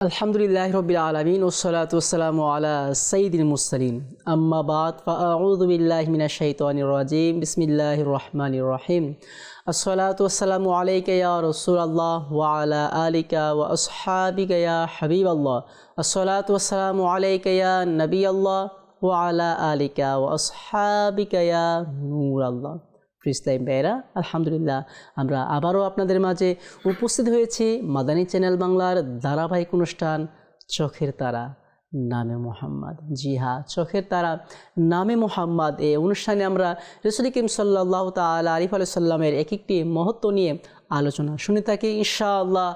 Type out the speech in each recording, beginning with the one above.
আলহামদুলিল্লাহ রবিল আলমিন ওসলাত ওসালাম আলা সঈদিন মুসলিম আম্মাবাদ ফাউদুবিল্লাহ মিনা শৈতানির রাজিম বিসমিল্লাহ রহমান রহিম আসসালাত ওসালাম আলাইকা ইয়া রসুল আল্লাহ ওয়ালা আলিকা ও আসহাবিকা ইয়া হাবিব আল্লাহ আসসালাত ওসালাম আলাইকা ইয়া নবী আল্লাহ ওয়ালা আলিকা ও আসহাবিকা ইয়া নূর আল্লাহ ফ্রিস্তাইম বেয়েরা আলহামদুলিল্লাহ। আমরা আবারও আপনাদের মাঝে উপস্থিত হয়েছি মাদানী চ্যানেল বাংলার ধারাবাহিক অনুষ্ঠান চোখের তারা, নামে মোহাম্মদ। জি হা চোখের তারা, নামে মোহাম্মদ। এই অনুষ্ঠানে আমরা রসুল কিম সাল্লাহ তালা আরিফ আলাইসাল্লামের এক একটি মহত্ব নিয়ে আলোচনা শুনে থাকি। ইনশাআল্লাহ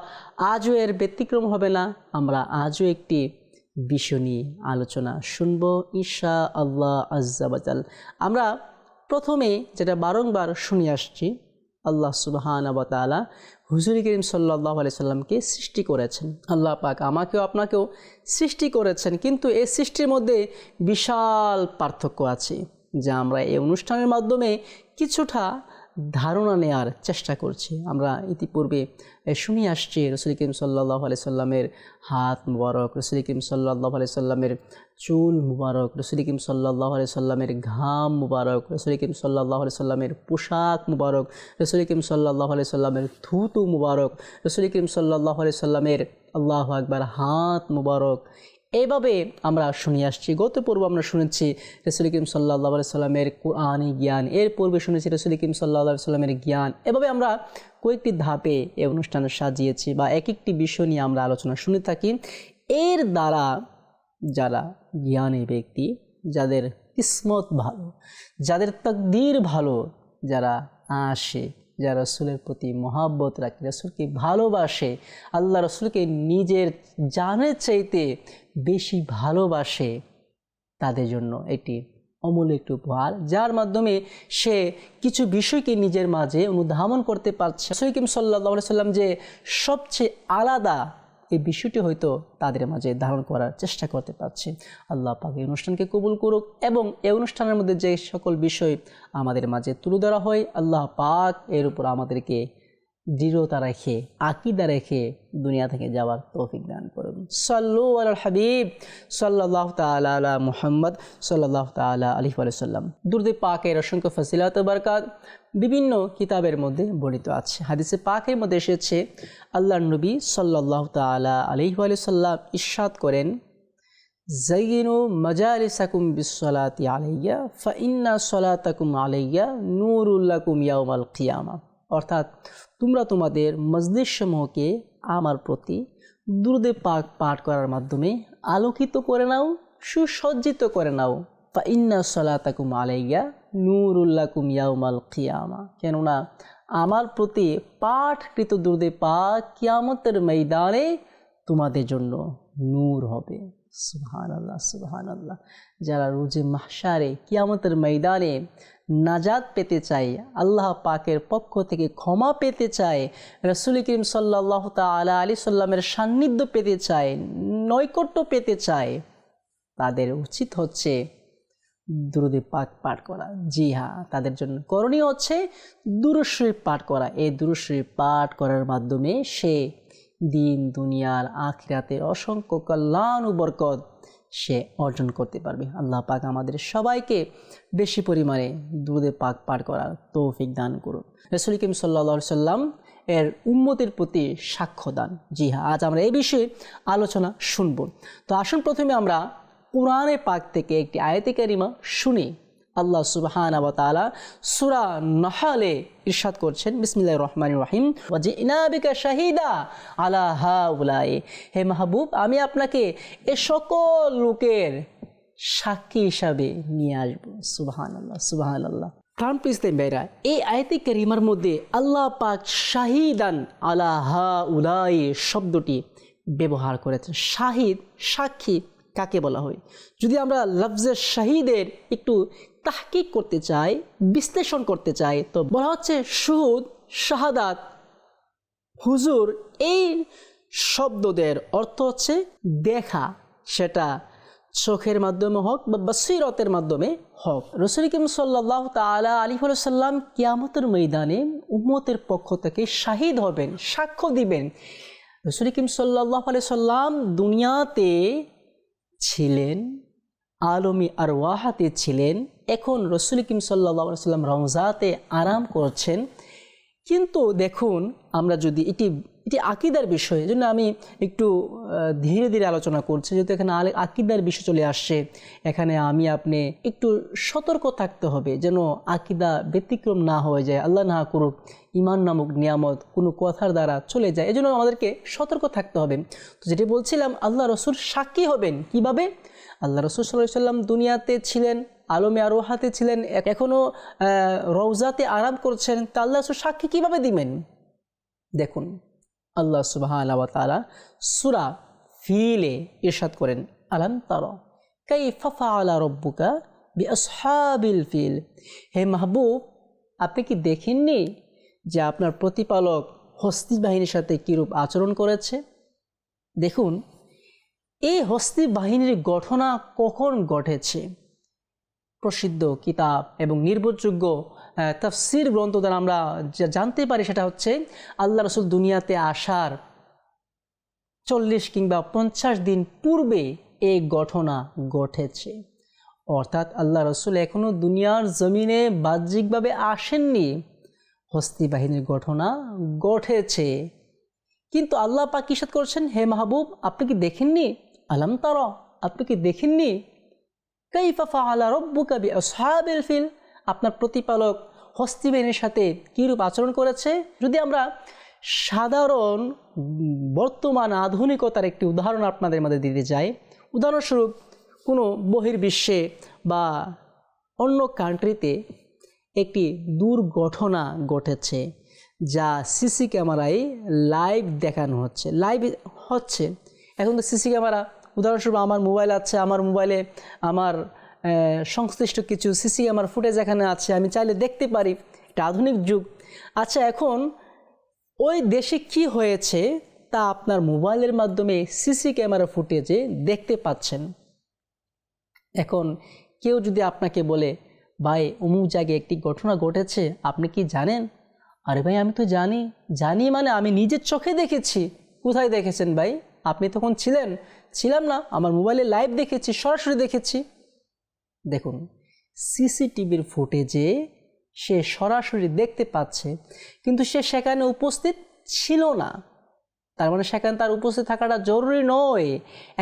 আজও এর ব্যতিক্রম হবে না। আমরা আজও একটি বিষয় নিয়ে আলোচনা শুনব ঈশা আল্লাহ আজ্জাবাজাল আমরা প্রথমে যেটা বারংবার শুনে আসছি, আল্লাহ সুবাহান আবতালা হুজুর করিম সাল্লাহ আলি সাল্লামকে সৃষ্টি করেছেন। আল্লাহ পাক আমাকেও আপনাকেও সৃষ্টি করেছেন, কিন্তু এই সৃষ্টির মধ্যে বিশাল পার্থক্য আছে, যা আমরা এই অনুষ্ঠানের মাধ্যমে কিছুটা ধারণা নেওয়ার চেষ্টা করছি। আমরা ইতিপূর্বে শুনে আসছি রসুল করিম সাল্লাহ আলি সাল্লামের হাত মুবারক, রসুল করিম সাল্লাহ আলি সাল্লামের চুল মুবারক, রসুল করিম সাল্লাহ আলি সাল্লামের ঘাম মুবারক, রসুল করিম সাল্লাহ আলি সাল্লামের পোশাক মুবারক, রসুল করিম সাল্লাহ আলি সাল্লামের থুতু মুবারক, রসুল করিম সাল্লাহ আলি সাল্লামের আল্লাহ আকবার হাত মুবারক এইভাবে আমরা শুনে আসছি। গত পূর্ব আমরা শুনেছি রসুল কিম সাল্লাহ সাল্লামের কোরআনি জ্ঞান। এর পূর্বে শুনেছি রসুল কিম সাল্লাহ সাল্লামের জ্ঞান। এভাবে আমরা কয়েকটি ধাপে এই অনুষ্ঠানে সাজিয়েছি বা এক একটি বিষয় নিয়ে আমরা আলোচনা শুনে থাকি। এর দ্বারা যারা জ্ঞানী ব্যক্তি, যাদের কিসমত ভালো, যাদের তকদির ভালো, যারা আসে যারা রসুলের প্রতি মহাব্বত রাখে, রসুলকে ভালোবাসে, আল্লাহ রসুলকে নিজের জানের চাইতে বেশি ভালোবাসে তাদের জন্য এটি অমূল্য একটি উপহার, যার মাধ্যমে সে কিছু বিষয়কে নিজের মাঝে অনুধাবন করতে পারছে। সৈকিম সাল্লাহ সাল্লাম যে সবচেয়ে আলাদা এই বিষয়টি হয়তো তাদের মাঝে ধারণ করার চেষ্টা করতে পারছে। আল্লাহ পাক এই অনুষ্ঠানকে কবুল করুক এবং এই অনুষ্ঠানের মধ্যে যে সকল বিষয় আমাদের মাঝে তুলে ধরা হয়, আল্লাহ পাক এর উপর আমাদেরকে দৃঢ়তা রেখে, আকিদা রেখে দুনিয়া থেকে যাওয়ার তৌফিক দান করুন। সাল্লু আল হাবিব সাল্লাহ তালা মুহাম্মদ সাল্লাহ তালা আলি সাল্লাম। দুর্দে পাকের অসংখ্য ফসিলাত বারকাত বিভিন্ন কিতাবের মধ্যে বর্ণিত আছে। হাদিসে পাকের মধ্যে এসেছে আল্লাহ নবী সাল্লাহ তালা আলি সাল্লাম ইস্বাদ করেন জাইনু মজালিসাকুম বিসলাতি আলাইয়া, ফাইন্না সলাতাকুম আলাইয়া নুরুল্লাকুম ইয়াউমাল কিয়ামা। অর্থাৎ তোমরা তোমাদের মসজিদ সমূহকে আমার প্রতি দুরুদে পাক পাঠ করার মাধ্যমে আলোকিত করে নাও, সুসজ্জিত করে নাও। ফা ইন্না সলাতাকুম আলাইয়া নুরুল্লাকুম ইয়াউমাল কিয়ামা। কেননা আমার প্রতি পাঠকৃত দুরুদে পাক কিয়ামতের ময়দানে তোমাদের জন্য নূর হবে। সুহান আল্লাহ সুহান আল্লাহ যারা রোজে মাহসারে কিয়ামতের ময়দানে নাজাদ পেতে চাই আল্লাহ পাকের পক্ষ থেকে ক্ষমা পেতে চায়, রসুল করিম সাল্লাহ তালা আলী সাল্লামের সান্নিধ্য পেতে চায়, নৈকট্য পেতে চায়, তাদের উচিত হচ্ছে দুরুদে পাক পাঠ করা। জি হ্যাঁ তাদের জন্য করণীয় হচ্ছে দুরুশরীফ পাঠ করা। এই দুরুশরীফ পাঠ করার মাধ্যমে সে দিন, দুনিয়ার, আখিরাতের অসংখ্য কল্যাণ বরকত সে অর্জন করতে পারবে। আল্লাহ পাক আমাদের সবাইকে বেশি পরিমাণে দুধে পাক পার করার তৌফিক দান করুন। রসুল কিম সাল্লা সাল্লাম এর উন্মতির প্রতি সাক্ষ্য দান। জি হ্যাঁ আজ আমরা এই বিষয়ে আলোচনা শুনব। তো আসুন প্রথমে আমরা কোরআনে পাক থেকে একটি আয়তে কারিমা শুনি। আল্লাহ সুবহান তালা সুরা নহালে ইরশাদ করছেন। বিসমিল্লাহ রহমান রহিম। যে ইনাবিকা শাহিদা আলা হা উলায়ে হে মাহবুব, আমি আপনাকে এ সকল লোকের সাক্ষী হিসাবে নিয়ে আসব। সুবাহান আল্লাহ সুবাহান আল্লাহ কারণ পিসতে বেরা এই আয়তি করিমার মধ্যে আল্লাহ পাক শাহিদান আলা হা উলাই শব্দটি ব্যবহার করেছেন। শাহিদ, সাক্ষী কাকে বলা হয়? যদি আমরা লফজের শাহিদের একটু তাহকিক করতে চায়, বিশ্লেষণ করতে চায়। তো বলা হচ্ছে সুদ শাহাদাত। হুজুর, এই শব্দদের অর্থ হচ্ছে দেখা। সেটা চোখের মাধ্যমে হোক বা বসিরতের মাধ্যমে হোক। রসুল কিম সাল্লাহ তালা আলী সাল্লাম কিয়ামতের ময়দানে উম্মতের পক্ষ থেকে শাহিদ হবেন, সাক্ষ্য দিবেন। রসুল কিম সাল্লাহ আলি সাল্লাম দুনিয়াতে ছিলেন। আলমী আর ওয়াহাতে ছিলেন। এখন রসুল কিম সাল্লাহ সাল্লাম রমজাতে আরাম করছেন। কিন্তু দেখুন, আমরা যদি এটি এটি আকিদার বিষয় জন্য আমি একটু ধীরে ধীরে আলোচনা করছি। যেহেতু এখানে আলে- আকিদার বিষয় চলে আসছে, এখানে আমি আপনি একটু সতর্ক থাকতে হবে যেন আকিদা ব্যতিক্রম না হয়ে যায়। আল্লাহ না করুক ইমান নামক নিয়ামত কোনো কথার দ্বারা চলে যায়। এজন্য আমাদেরকে সতর্ক থাকতে হবে। তো যেটি বলছিলাম, আল্লাহ রসুল সাক্ষী হবেন কীভাবে? আল্লাহ রসুল সাল্লাহ সাল্লাম দুনিয়াতে ছিলেন, আলমে আরোহাতে ছিলেন এখনও রওজাতে আরাম করছেন, তা আল্লাহ রসুল সাক্ষী কীভাবে দিবেন? দেখুন, আল্লাহ সুবাহ তালা সুরা ফিলে ইরশাদ করেন, আলাম তার কাই ফাফা আলা রব্বুকা বি আসহাবিল ফিল। হে মাহবুব, আপনি কি দেখেননি যে আপনার প্রতিপালক হস্তি বাহিনীর সাথে কীরূপ আচরণ করেছে? দেখুন এই হস্তি বাহিনীর ঘটনা কখন ঘটেছে? প্রসিদ্ধ কিতাব এবং নির্ভরযোগ্য তাফসির গ্রন্থ দ্বারা আমরা জানতে পারি সেটা হচ্ছে, আল্লাহ রসুল দুনিয়াতে আসার চল্লিশ কিংবা পঞ্চাশ দিন পূর্বে এই ঘটনা ঘটেছে। অর্থাৎ আল্লাহ রসুল এখনও দুনিয়ার জমিনে বাহ্যিকভাবে আসেননি। হস্তি বাহিনীর ঘটনা ঘটেছে। কিন্তু আল্লাহ পাক করছেন? হে মাহবুব, আপনি কি দেখেননি? আলাম তার, আপনি কি দেখেননি? কাইফা ফাআলা রব্বুকা বিআসহাবিল ফিল, আপনার প্রতিপালক হস্তি বাহিনীর সাথে কীরূপ আচরণ করেছে? যদি আমরা সাধারণ বর্তমান আধুনিকতার একটি উদাহরণ আপনাদের মধ্যে দিতে যাই, উদাহরণস্বরূপ কোনো বহির্বিশ্বে বা অন্য কান্ট্রিতে একটি দুর্ঘটনা ঘটেছে, যা সিসি ক্যামেরায় লাইভ দেখানো হচ্ছে, লাইভ হচ্ছে। এখন তো সিসি ক্যামেরা। উদাহরণস্বরূপ আমার মোবাইল আছে, আমার মোবাইলে আমার সংশ্লিষ্ট কিছু সিসি ক্যামেরা ফুটেজ এখানে আছে, আমি চাইলে দেখতে পারি। এটা আধুনিক যুগ। আচ্ছা এখন ওই দেশে কি হয়েছে তা আপনার মোবাইলের মাধ্যমে সিসি ক্যামেরা ফুটেজে দেখতে পাচ্ছেন? এখন কেউ যদি আপনাকে বলে, ভাই, অমুক জায়গায় একটি ঘটনা ঘটেছে, আপনি কি জানেন? আরে ভাই, আমি তো জানি। জানি মানে আমি নিজের চোখে দেখেছি। কোথায় দেখেছেন ভাই? আপনি তখন ছিলেন? ছিলাম না, আমার মোবাইলে লাইভ দেখেছি, সরাসরি দেখেছি। দেখুন সিসিটিভির ফুটেজে সে সরাসরি দেখতে পাচ্ছে, কিন্তু সে সেখানে উপস্থিত ছিল না। তার মানে সেখানে তার উপস্থিত থাকাটা জরুরি নয়।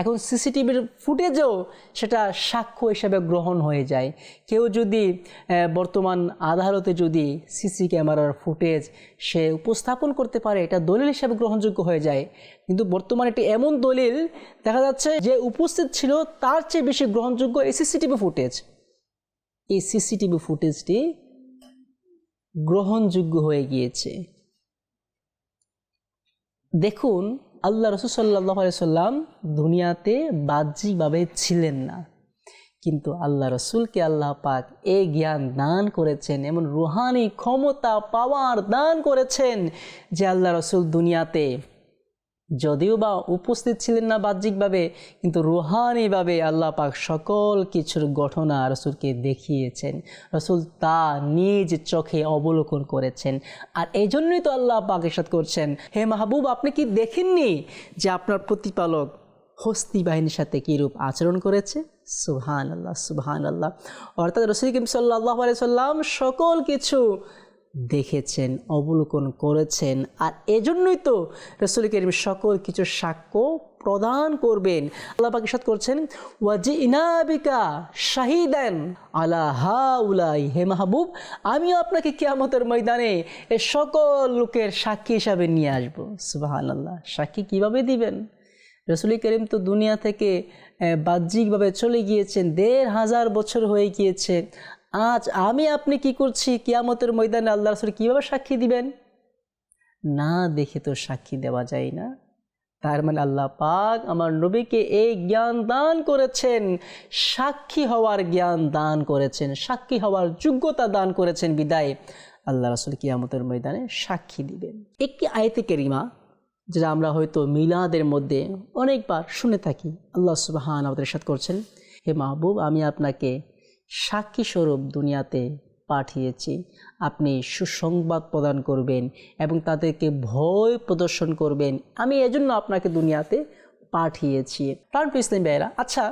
এখন সিসিটিভির ফুটেজেও সেটা সাক্ষ্য হিসেবে গ্রহণ হয়ে যায়। কেউ যদি বর্তমান আদালতে যদি সিসি ক্যামেরার ফুটেজ সে উপস্থাপন করতে পারে, এটা দলিল হিসেবে গ্রহণযোগ্য হয়ে যায়। কিন্তু বর্তমানে একটি এমন দলিল দেখা যাচ্ছে যে উপস্থিত ছিল, তার চেয়ে বেশি গ্রহণযোগ্য এই সিসিটিভি ফুটেজ। এই সিসিটিভি ফুটেজটি গ্রহণযোগ্য হয়ে গিয়েছে। দেখুন, আল্লাহ রসুল্লাহ সাল্লাম দুনিয়াতে বাহ্যিকভাবে ছিলেন না। কিন্তু আল্লাহ রসুলকে আল্লাহ পাক এ জ্ঞান দান করেছেন, এমন রুহানি ক্ষমতা, পাওয়ার দান করেছেন যে আল্লাহ রসুল দুনিয়াতে যদিও বা উপস্থিত ছিলেন না বাহ্যিকভাবে, কিন্তু রুহানিভাবে আল্লাহ পাক সকল কিছুর ঘটনা রসুলকে দেখিয়েছেন। রসুল তা নিজ চোখে অবলোকন করেছেন। আর এই জন্যই তো আল্লাহ পাক ইরশাদ করছেন, হে মাহবুব, আপনি কি দেখেননি যে আপনার প্রতিপালক হস্তি বাহিনীর সাথে কীরূপ আচরণ করেছে? সুবহান আল্লাহ সুবহান আল্লাহ অর্থাৎ রসুল কিম সাল্লাহ সাল্লাম সকল কিছু দেখেছেন, অবলোকন করেছেন। আর এজন্যই তো রসুল করিম সকল কিছু সাক্ষ্য প্রদান করবেন। আল্লাহ পাক ইরশাদ করছেন ওয়াজি ইনাবিকা শাহিদান আলা হা উলাই হে মাহবুব আমিও আপনাকে কিয়ামতের ময়দানে এ সকল লোকের সাক্ষী হিসাবে নিয়ে আসব। সুবাহান আল্লাহ সাক্ষী কীভাবে দিবেন? রসুল করিম তো দুনিয়া থেকে বাহ্যিকভাবে চলে গিয়েছেন, দেড় হাজার বছর হয়ে গিয়েছে। আজ আমি আপনি কি করছি? কিয়ামতের ময়দানে আল্লাহ রসুল কীভাবে সাক্ষী দিবেন? না দেখে তো সাক্ষী দেওয়া যায় না। তার মানে আল্লাহ পাক আমার নবীকে এই জ্ঞান দান করেছেন, সাক্ষী হওয়ার জ্ঞান দান করেছেন, সাক্ষী হওয়ার যোগ্যতা দান করেছেন বিদায়। আল্লাহ রসুল কিয়ামতের ময়দানে সাক্ষী দিবেন। একটি আয়তে কেরিমা, যেটা আমরা হয়তো মিলাদের মধ্যে অনেকবার শুনে থাকি। আল্লাহ সুবাহান আমাদের সাথ করছেন, হে মাহবুব, আমি আপনাকে সাক্ষী স্বরূপ দুনিয়াতে পাঠিয়েছি। আপনি সুসংবাদ প্রদান করবেন এবং তাদেরকে ভয় প্রদর্শন করবেন। আমি এজন্য আপনাকে দুনিয়াতে পাঠিয়েছি। প্রাণ ইসলাম ভাইয়েরা আচ্ছা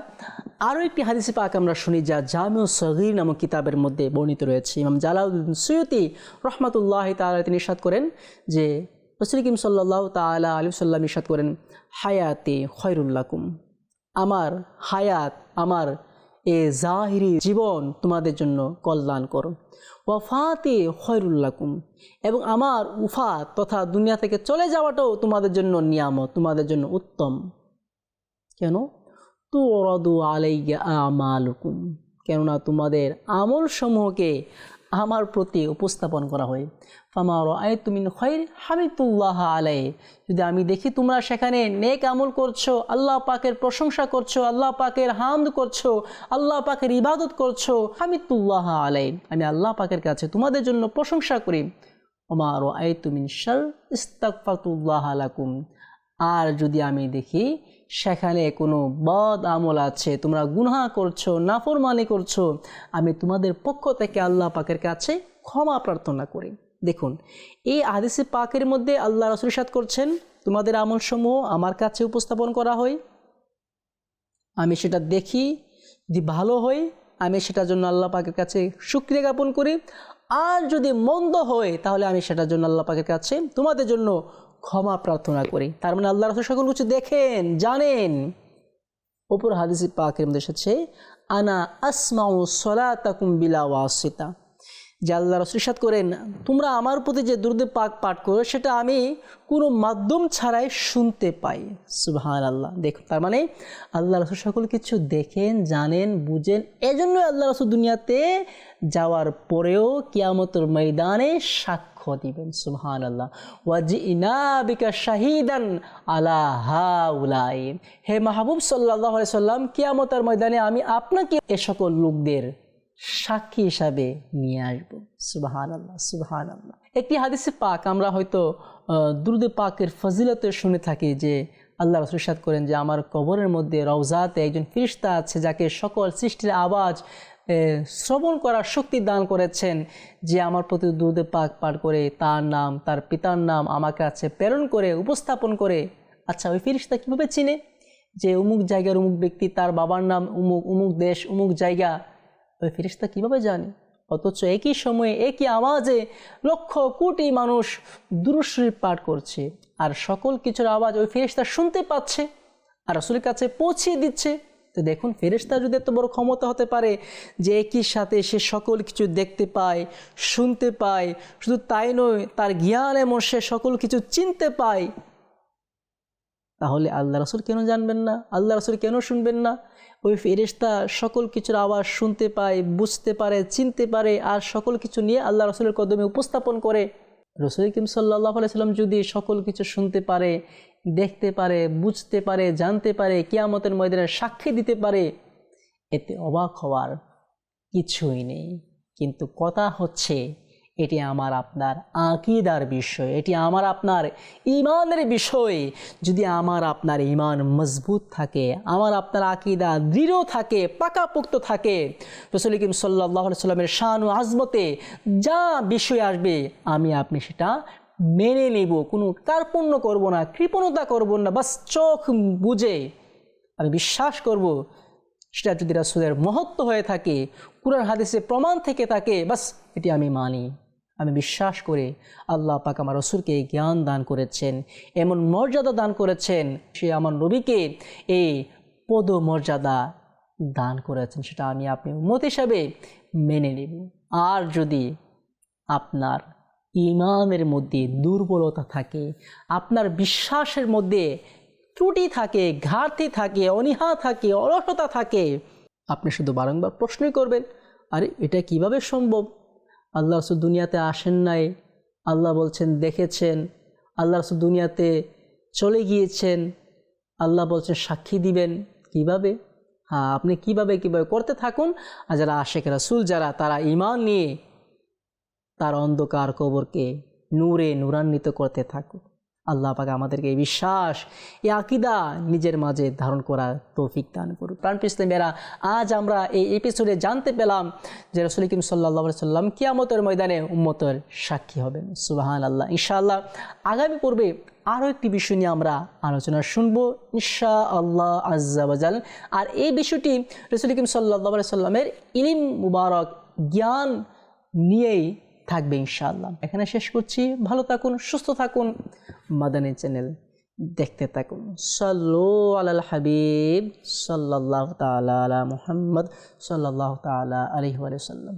আরও একটি হাদিসে পাক আমরা শুনি যা জামিউ সগির নামক কিতাবের মধ্যে বর্ণিত রয়েছে। ইমাম জালাউদ্দিন সৈয়দি রহমতুল্লাহ তালা তিনি ইসাদ করেন যে রসুলিকিম সাল্লাহ তালা আলী সাল্লাম ইসাদ করেন, হায়াতে খয়রুল্লাকুম আমার হায়াত আমার এ জাহিরি জীবন তোমাদের জন্য কল্যাণ করো। ওয়াফাতে হয়রুল্লাকুম এবং আমার উফা তথা দুনিয়া থেকে চলে যাওয়াটাও তোমাদের জন্য নিয়ামত, তোমাদের জন্য উত্তম। কেন? তু অরদু আলাই আমালুকুম। কেননা তোমাদের আমল সমূহকে আমার প্রতি উপস্থাপন করা হয়। ফামার আয় তুমিন খৈর হামিদুল্লাহ আলাই যদি আমি দেখি তোমরা সেখানে নেক আমল করছ, আল্লাহ পাকের প্রশংসা করছ, আল্লাহ পাকের হামদ করছ, আল্লাহ পাকের ইবাদত করছ, হামিদুল্লাহ আলাই আমি আল্লাহ পাকের কাছে তোমাদের জন্য প্রশংসা করি। ওমার আয় তুমিন শার ইস্তাকফাতুল্লাহ আলাকুম আর যদি আমি দেখি সেখানে কোনো বদ আমল আছে। তোমরা গুনহা করছ, নাফরমানি করছ। আমি তোমাদের পক্ষ থেকে আল্লাহ পাকের কাছে ক্ষমা প্রার্থনা করি। দেখুন, এই আদিসি পাকের মধ্যে আল্লাহ রসুল সাদ করছেন, তোমাদের আমলসমূহ আমার কাছে উপস্থাপন করা হয়। আমি সেটা দেখি, যদি ভালো হয়, আমি সেটার জন্য আল্লাহ পাকের কাছে সুক্রিয়া জ্ঞাপন করি। আর যদি মন্দ হয়, তাহলে আমি সেটার জন্য আল্লাহ পাকের কাছে তোমাদের জন্য ক্ষমা প্রার্থনা করি। তার মানে আল্লাহ রসুল সকল কিছু দেখেন, জানেন। ওপর হাদিসি পাকের মধ্যে এসেছে, আনা আসমাউ সলাতাকুম বিলা ওয়াসিতা। যে আল্লাহ রসুল সাদ করেন, তোমরা আমার প্রতি যে দুর্দে পাক পাঠ করো, সেটা আমি কোনো মাধ্যম ছাড়াই শুনতে পাই। সুবহান আল্লাহ দেখুন, তার মানে আল্লাহ রসুল সকল কিছু দেখেন, জানেন, বুঝেন, এজন্যই আল্লাহ রসুল দুনিয়াতে যাওয়ার পরেও কিয়ামতের ময়দানে সাক্ষ্য দিবেন সুবহান আল্লাহ ওয়াজি ইনাবিকা শাহিদান আলা হাউলাই। হে মাহবুব সাল্লাহ সাল্লাম, কিয়ামতের ময়দানে আমি আপনাকে এ সকল লোকদের সাক্ষী হিসাবে নিয়ে আসব। সুবাহান আল্লাহ সুবাহান আল্লাহ একটি হাদিসে পাক আমরা হয়তো দুর্দে পাকের ফজিলতে শুনে থাকি যে, আল্লাহ রসুল করেন যে, আমার কবরের মধ্যে রওজাতে একজন ফিরিস্তা আছে যাকে সকল সৃষ্টির আওয়াজ শ্রবণ করার শক্তি দান করেছেন যে আমার প্রতি দুধে পাক পাঠ করে তার নাম, তার পিতার নাম আমার কাছে প্রেরণ করে, উপস্থাপন করে। আচ্ছা ওই ফিরিস্তা কীভাবে চিনে? যে অমুক জায়গার অমুক ব্যক্তি, তার বাবার নাম উমুক উমুক দেশ উমুক জায়গা। ওই ফেরিস্তা কীভাবে জানে? অথচ একই সময়ে, একই আওয়াজে লক্ষ কোটি মানুষ দুরুশরীফ পাঠ করছে। আর সকল কিছুর আওয়াজ ওই ফেরিস্তা শুনতে পাচ্ছে। আর রসুলের কাছে পৌঁছিয়ে দিচ্ছে। তো দেখুন ফেরিস্তা যদি এত বড় ক্ষমতা হতে পারে যে একই সাথে সে সকল কিছু দেখতে পায়, শুনতে পায়, শুধু তাই নয়, তার জ্ঞান এমন সে সকল কিছু চিনতে পায়, তাহলে আল্লাহ রসুল কেন জানবেন না? আল্লাহ রসুল কেন শুনবেন না? ওই ফেরেস্তা সকল কিছুর আওয়াজ শুনতে পায়, বুঝতে পারে, চিনতে পারে আর সকল কিছু নিয়ে আল্লাহ রসুলের কদমে উপস্থাপন করে। রসুল কিম সাল্লাহ আলাইসাল্লাম যদি সকল কিছু শুনতে পারে দেখতে পারে, বুঝতে পারে, জানতে পারে, কিয়ামতের ময়দানে সাক্ষী দিতে পারে, এতে অবাক হওয়ার কিছুই নেই। কিন্তু কথা হচ্ছে, এটি আমার আপনার আকিদার বিষয়, এটি আমার আপনার ইমানের বিষয়। যদি আমার আপনার ইমান মজবুত থাকে, আমার আপনার আকিদা দৃঢ় থাকে, পাকাপোক্ত থাকে, রসুল কিম সাল্লাহ সাল্লামের শান ও আজমতে যা বিষয় আসবে, আমি আপনি সেটা মেনে নেব, কোনো কার্পণ্য করব না, কৃপণতা করব না, বাস চোখ বুঝে আমি বিশ্বাস করব, সেটা যদি রাসুলের মহত্ব হয়ে থাকে কুরান হাদিসে প্রমাণ থেকে থাকে, বাস এটি আমি মানি। আমি বিশ্বাস করে আল্লাহ পাক আমার রসুলকে জ্ঞান দান করেছেন, এমন মর্যাদা দান করেছেন, সে আমার নবীকে এই পদ মর্যাদা দান করেছেন, সেটা আমি আপনি মত হিসাবে মেনে নেব। আর যদি আপনার ইমানের মধ্যে দুর্বলতা থাকে, আপনার বিশ্বাসের মধ্যে ত্রুটি থাকে, ঘাটতি থাকে, অনীহা থাকে, অলসতা থাকে। আপনি শুধু বারংবার প্রশ্নই করবেন, আরে, এটা কীভাবে সম্ভব? আল্লাহ রসুল দুনিয়াতে আসেন নাই। আল্লাহ বলছেন, দেখেছেন। আল্লাহ রসুল দুনিয়াতে চলে গিয়েছেন। আল্লাহ বলছেন, সাক্ষী দিবেন। কীভাবে? হ্যাঁ আপনি কীভাবে কীভাবে করতে থাকুন? আর যারা আশেখ রাসুল, যারা, তারা ইমান নিয়ে তার অন্ধকার কবরকে নূরে নূরান্বিত করতে থাকুক আল্লাহ পাকে আমাদেরকে এই বিশ্বাস, এই আকিদা নিজের মাঝে ধারণ করার তৌফিক দান করুক। প্রাণ মেয়েরা আজ আমরা এই এপিসোডে জানতে পেলাম যে রসুল কিম সাল্লাহ সাল্লাম কিয়ামতের ময়দানে উম্মতের সাক্ষী হবেন। সুবাহান আল্লাহ ইনশাআল্লাহ আগামী পর্বে আরও একটি বিষয় নিয়ে আমরা আলোচনা শুনব ইনশা আল্লাহ আজ্জাবাজাল আর এই বিষয়টি রসুল কিম সাল্লাহ সাল্লামের ইলিম মুবারক জ্ঞান নিয়েই থাকবে ইনশাআল্লাহ। এখানে শেষ করছি। ভালো থাকুন, সুস্থ থাকুন। মাদানী চ্যানেল দেখতে থাকুন। সাল্লু আলাল হাবিব সাল্লাহ তালা আলা মুহাম্মদ সাল্লাহ তালা আলহি সাল্লাম।